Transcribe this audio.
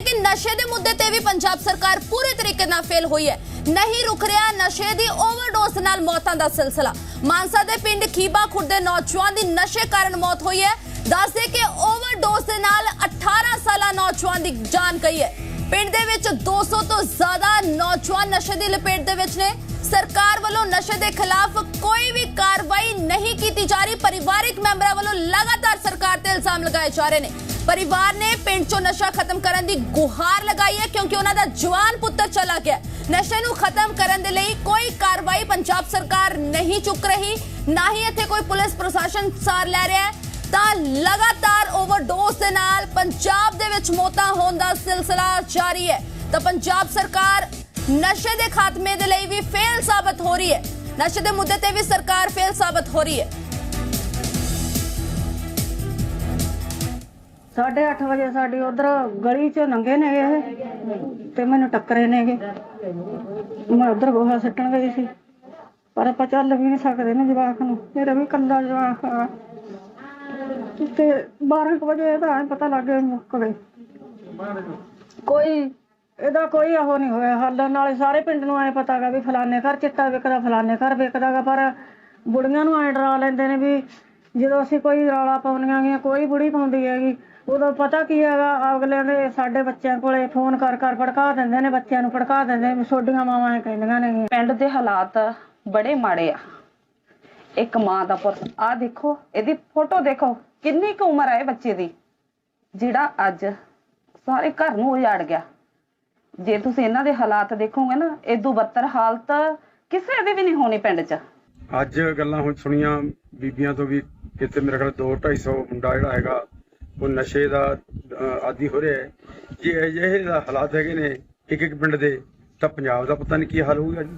ਕਿ ਨਸ਼ੇ ਦੇ ਮੁੱਦੇ ਤੇ ਵੀ ਪੰਜਾਬ ਸਰਕਾਰ ਪੂਰੇ ਤਰੀਕੇ ਨਾਲ ਫੇਲ ਹੋਈ ਹੈ। ਨਹੀਂ ਰੁਕ ਰਿਹਾ ਨਸ਼ੇ ਦੀ ਓਵਰਡੋਸ ਨਾਲ ਮੌਤਾਂ ਦਾ ਸਿਲਸਿਲਾ। ਮਾਨਸਾ ਦੇ ਪਿੰਡ ਖੀਬਾ ਖੁਰਦ ਦੇ ਨੌਜਵਾਨ ਦੀ ਨਸ਼ੇ ਕਾਰਨ ਮੌਤ ਹੋਈ ਹੈ। ਦੱਸਦੇ ਕਿ ਓਵਰਡੋਸ ਦੇ ਨਾਲ 18 ਸਾਲਾ ਨੌਜਵਾਨ ਦੀ ਜਾਨ ਗਈ ਹੈ। ਪਿੰਡ ਦੇ ਵਿੱਚ 200 ਤੋਂ ਜ਼ਿਆਦਾ ਨੌਜਵਾਨ ਨਸ਼ੇ ਦੀ ਲਪੇਟ ਦੇ ਵਿੱਚ ਨੇ। ਸਰਕਾਰ ਵੱਲੋਂ ਨਸ਼ੇ ਦੇ ਖਿਲਾਫ ਕੋਈ ਵੀ ਕਾਰਵਾਈ ਨਹੀਂ ਕੀਤੀ ਜਾ ਰਹੀ। ਪਰਿਵਾਰਿਕ ਮੈਂਬਰਾਂ ਵੱਲੋਂ ਲਗਾਤਾਰ ਸਰਕਾਰ ਤੇ ਇਲਜ਼ਾਮ ਲਗਾਏ ਜਾ ਰਹੇ ਨੇ। ਪਰਿਵਾਰ ਨੇ ਪਿੰਡ 'ਚੋਂ ਨਸ਼ਾ ਖਤਮ ਕਰਨ ਦੀ ਗੁਹਾਰ ਲਗਾਈ ਹੈ ਕਿਉਂਕਿ ਉਹਨਾਂ ਦਾ ਜਵਾਨ ਪੁੱਤਰ ਚਲਾ ਗਿਆ ਨਸ਼ੇ ਨੂੰ ਖਤਮ ਕਰਨ ਦੇ ਲਈ ਕੋਈ ਕਾਰਵਾਈ ਪੰਜਾਬ ਸਰਕਾਰ ਨਹੀਂ ਚੁੱਕ ਰਹੀ, ਨਾ ਹੀ ਇੱਥੇ ਕੋਈ ਪੁਲਿਸ ਪ੍ਰਸ਼ਾਸਨ ਸਾਰ ਲੈ ਰਿਹਾ ਹੈ। ਤਾਂ ਲਗਾਤਾਰ ਓਵਰਡੋਸ ਦੇ ਨਾਲ ਪੰਜਾਬ ਦੇ ਵਿੱਚ ਮੌਤਾਂ ਹੋਣ ਦਾ ਸਿਲਸਿਲਾ ਜਾਰੀ ਹੈ। ਤਾਂ ਪੰਜਾਬ ਸਰਕਾਰ ਨਸ਼ੇ ਦੇ ਖਾਤਮੇ ਦੇ ਲਈ ਵੀ ਫੇਲ ਸਾਬਤ ਹੋ ਰਹੀ ਹੈ। ਨਸ਼ੇ ਦੇ ਮੁੱਦੇ ਤੇ ਵੀ ਸਰਕਾਰ ਫੇਲ ਸਾਬਤ ਹੋ ਰਹੀ ਹੈ। ਸਾਢੇ ਅੱਠ ਵਜੇ ਸਾਡੀ ਉਧਰ ਗਲੀ ਚ ਲੰਘੇ ਨੇ ਇਹ, ਤੇ ਮੈਨੂੰ ਟੱਕਰੇ ਨੇ ਨੇਗੇ ਮੈਂ ਉਧਰ ਗੋਹਾ ਸੱਟਣ ਗਈ ਸੀ। ਪਰ ਆਪਾਂ ਚੱਲ ਵੀ ਨਹੀਂ ਸਕਦੇ ਨਾ ਜਵਾਕ ਨੂੰ। ਮੇਰਾ ਵੀ ਕੱਲਾ ਜਵਾਕ ਆ। ਤੇ 12 ਕੁ ਵਜੇ ਇਹਦਾ ਐਂ ਪਤਾ ਲੱਗ ਗਿਆ ਮੁੱਕ ਗਏ। ਕੋਈ, ਇਹਦਾ ਕੋਈ ਉਹ ਨਹੀਂ ਹੋਇਆ। ਹੱਲ ਨਾਲੇ ਸਾਰੇ ਪਿੰਡ ਨੂੰ ਐ ਪਤਾ ਗਾ ਵੀ ਫਲਾਣੇ ਘਰ ਚਿੱਟਾ ਵਿਕਦਾ, ਫਲਾਣੇ ਘਰ ਵਿਕਦਾ ਗਾ। ਪਰ ਬੁੜੀਆਂ ਨੂੰ ਐ ਡਰਾ ਲੈਂਦੇ ਨੇ ਵੀ ਜਦੋਂ ਅਸੀਂ ਕੋਈ ਰੌਲਾ ਪਾਉਂਦੀਆਂ ਗੀਆਂ ਕੋਈ ਬੁੜੀ ਪਾਉਂਦੀ ਹੈਗੀ ਉਦੋਂ ਪਤਾ ਕੀ ਹੈਗਾ ਅਗਲੇ ਦੇ ਸਾਡੇ ਬੱਚਿਆਂ ਕੋਲੇ ਫੋਨ ਕਰ ਕਰ ਭੜਕਾ ਦਿੰਦੇ ਨੇ ਬੱਚਿਆਂ ਨੂੰ ਭੜਕਾ ਦਿੰਦੇ ਨੇ ਛੋਡੀਆਂ ਮਾਵਾਂ ਐ ਕਹਿੰਦੀਆਂ ਨੇ। ਪਿੰਡ ਦੇ ਹਾਲਾਤ ਬੜੇ ਮਾੜੇ ਆ। ਇੱਕ ਮਾਂ ਦਾ ਪੁੱਤ ਆ ਦੇਖੋ ਇਹਦੀ ਫੋਟੋ ਦੇਖੋ ਕਿੰਨੀ ਕੁ ਉਮਰ ਹੈ ਬੱਚੇ ਦੀ ਜਿਹੜਾ ਅੱਜ ਸਾਰੇ ਘਰ ਨੂੰ ਉਜਾੜ ਗਿਆ। ਜੇ ਤੁਸੀਂ ਇਹਨਾਂ ਦੇ ਹਾਲਾਤ ਦੇਖੋਗੇ ਨਾ ਇਦੋਂ ਬੱਤਰ ਹਾਲਤ ਕਿਸੇ ਦੀ ਵੀ ਨਹੀਂ ਹੋਣੀ ਪਿੰਡ 'ਚ। ਅੱਜ ਗੱਲਾਂ ਹੁਣ ਸੁਣੀਆਂ ਬੀਬੀਆਂ ਤੋਂ ਵੀ ਕਿਤੇ ਮੇਰੇ ਖਿਆਲ 2 250 ਮੁੰਡਾ ਜਿਹੜਾ ਹੈਗਾ, ਉਹ ਨਸ਼ੇ ਦਾ ਆਦੀ ਹੋ ਰਿਹਾ ਹੈ। ਜੇ ਅਜਿਹੇ ਹਾਲਾਤ ਹੈਗੇ ਨੇ ਇੱਕ ਇੱਕ ਪਿੰਡ ਦੇ, ਤਾਂ ਪੰਜਾਬ ਦਾ ਪਤਾ ਨਹੀਂ ਕੀ ਹਾਲ ਹੋਊਗਾ ਜੀ।